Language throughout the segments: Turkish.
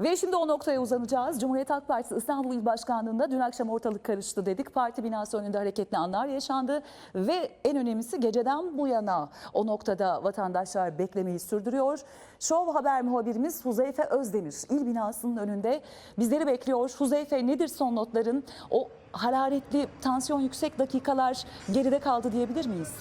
Ve şimdi o noktaya uzanacağız. Cumhuriyet Halk Partisi İstanbul İl Başkanlığı'nda dün akşam ortalık karıştı dedik. Parti binası önünde hareketli anlar yaşandı ve en önemlisi geceden bu yana o noktada vatandaşlar beklemeyi sürdürüyor. Şov Haber muhabirimiz Huzeyfe Özdemir il binasının önünde bizleri bekliyor. Huzeyfe nedir son notların? O hararetli, tansiyon yüksek dakikalar geride kaldı diyebilir miyiz?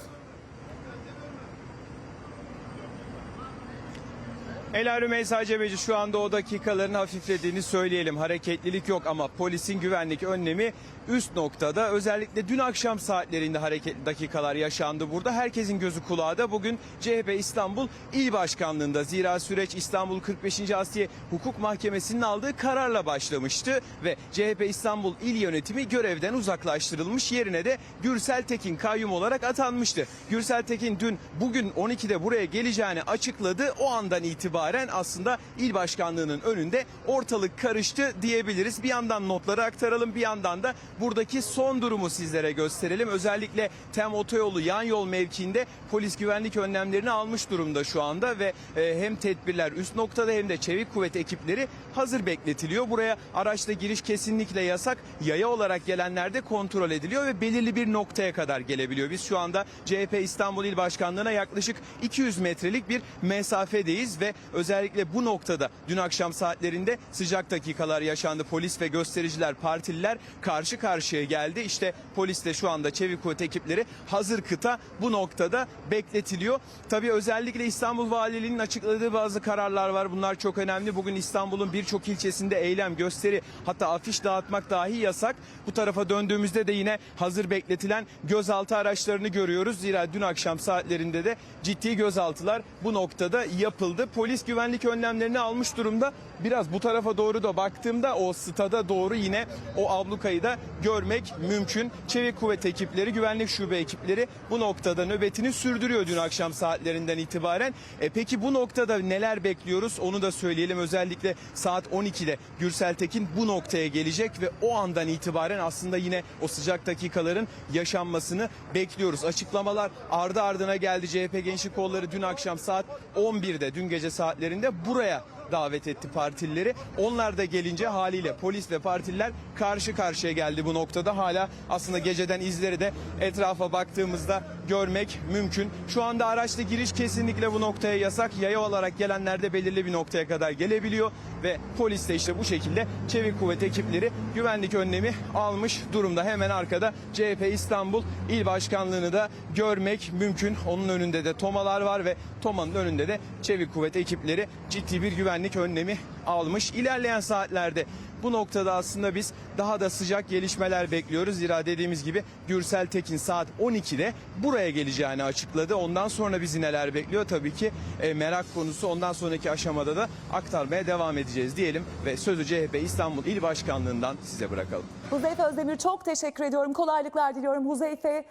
Ela Rümeysa Cebeci şu anda o dakikaların hafiflediğini söyleyelim. Hareketlilik yok ama polisin güvenlik önlemi üst noktada. Özellikle dün akşam saatlerinde hareketli dakikalar yaşandı burada. Herkesin gözü kulağı da bugün CHP İstanbul İl Başkanlığı'nda. Zira süreç İstanbul 45. Asliye Hukuk Mahkemesi'nin aldığı kararla başlamıştı ve CHP İstanbul İl Yönetimi görevden uzaklaştırılmış. Yerine de Gürsel Tekin kayyum olarak atanmıştı. Gürsel Tekin dün bugün 12'de buraya geleceğini açıkladı. O andan itibaren aslında il başkanlığının önünde ortalık karıştı diyebiliriz. Bir yandan notları aktaralım bir yandan da buradaki son durumu sizlere gösterelim. Özellikle Tem Otoyolu yan yol mevkiinde polis güvenlik önlemlerini almış durumda şu anda ve e, hem tedbirler üst noktada hem de çevik kuvvet ekipleri hazır bekletiliyor. Buraya araçla giriş kesinlikle yasak. Yaya olarak gelenler de kontrol ediliyor ve belirli bir noktaya kadar gelebiliyor. Biz şu anda CHP İstanbul İl Başkanlığı'na yaklaşık 200 metrelik bir mesafedeyiz ve özellikle bu noktada dün akşam saatlerinde sıcak dakikalar yaşandı. Polis ve göstericiler, partililer karşı karşıya geldi. İşte polis de şu anda çevik kuvvet ekipleri hazır kıta bu noktada bekletiliyor. Tabii özellikle İstanbul Valiliğinin açıkladığı bazı kararlar var. Bunlar çok önemli. Bugün İstanbul'un birçok ilçesinde eylem, gösteri hatta afiş dağıtmak dahi yasak. Bu tarafa döndüğümüzde de yine hazır bekletilen gözaltı araçlarını görüyoruz. Zira dün akşam saatlerinde de ciddi gözaltılar bu noktada yapıldı. Polis güvenlik önlemlerini almış durumda. Biraz bu tarafa doğru da baktığımda o stada doğru yine o ablukayı da görmek mümkün. Çevik kuvvet ekipleri, güvenlik şube ekipleri bu noktada nöbetini sürdürüyor dün akşam saatlerinden itibaren. E peki bu noktada neler bekliyoruz onu da söyleyelim. Özellikle saat 12'de Gürsel Tekin bu noktaya gelecek ve o andan itibaren aslında yine o sıcak dakikaların yaşanmasını bekliyoruz. Açıklamalar ardı ardına geldi. CHP Gençlik Kolları dün akşam saat 11'de dün gece saatlerinde buraya davet etti partilileri. Onlar da gelince haliyle polis ve partililer karşı karşıya geldi bu noktada. Hala aslında geceden izleri de etrafa baktığımızda görmek mümkün. Şu anda araçla giriş kesinlikle bu noktaya yasak. Yaya olarak gelenler de belirli bir noktaya kadar gelebiliyor ve polis de işte bu şekilde çevik kuvvet ekipleri güvenlik önlemi almış durumda. Hemen arkada CHP İstanbul İl Başkanlığı'nı da görmek mümkün. Onun önünde de tomalar var ve tomanın önünde de çevik kuvvet ekipleri ciddi bir güvenlik önlemi almış. İlerleyen saatlerde bu noktada aslında biz daha da sıcak gelişmeler bekliyoruz. Zira dediğimiz gibi Gürsel Tekin saat 12'de buraya geleceğini açıkladı. Ondan sonra bizi neler bekliyor tabii ki e, merak konusu. Ondan sonraki aşamada da aktarmaya devam edeceğiz diyelim ve sözü CHP İstanbul İl Başkanlığı'ndan size bırakalım. Huzeyfe Özdemir çok teşekkür ediyorum. Kolaylıklar diliyorum. Huzeyfe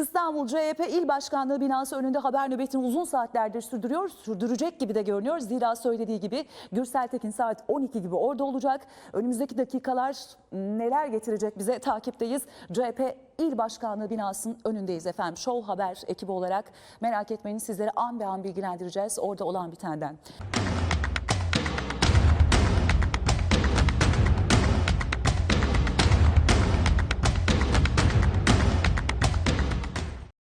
İstanbul CHP İl Başkanlığı binası önünde haber nöbetini uzun saatlerdir sürdürüyor. Sürdürecek gibi de görünüyor. Zira söylediği gibi Gürsel Tekin saat 12 gibi orada olacak. Önümüzdeki dakikalar neler getirecek bize takipteyiz. CHP İl Başkanlığı binasının önündeyiz efendim. Show Haber ekibi olarak merak etmeyin sizlere an be an bilgilendireceğiz orada olan bitenden.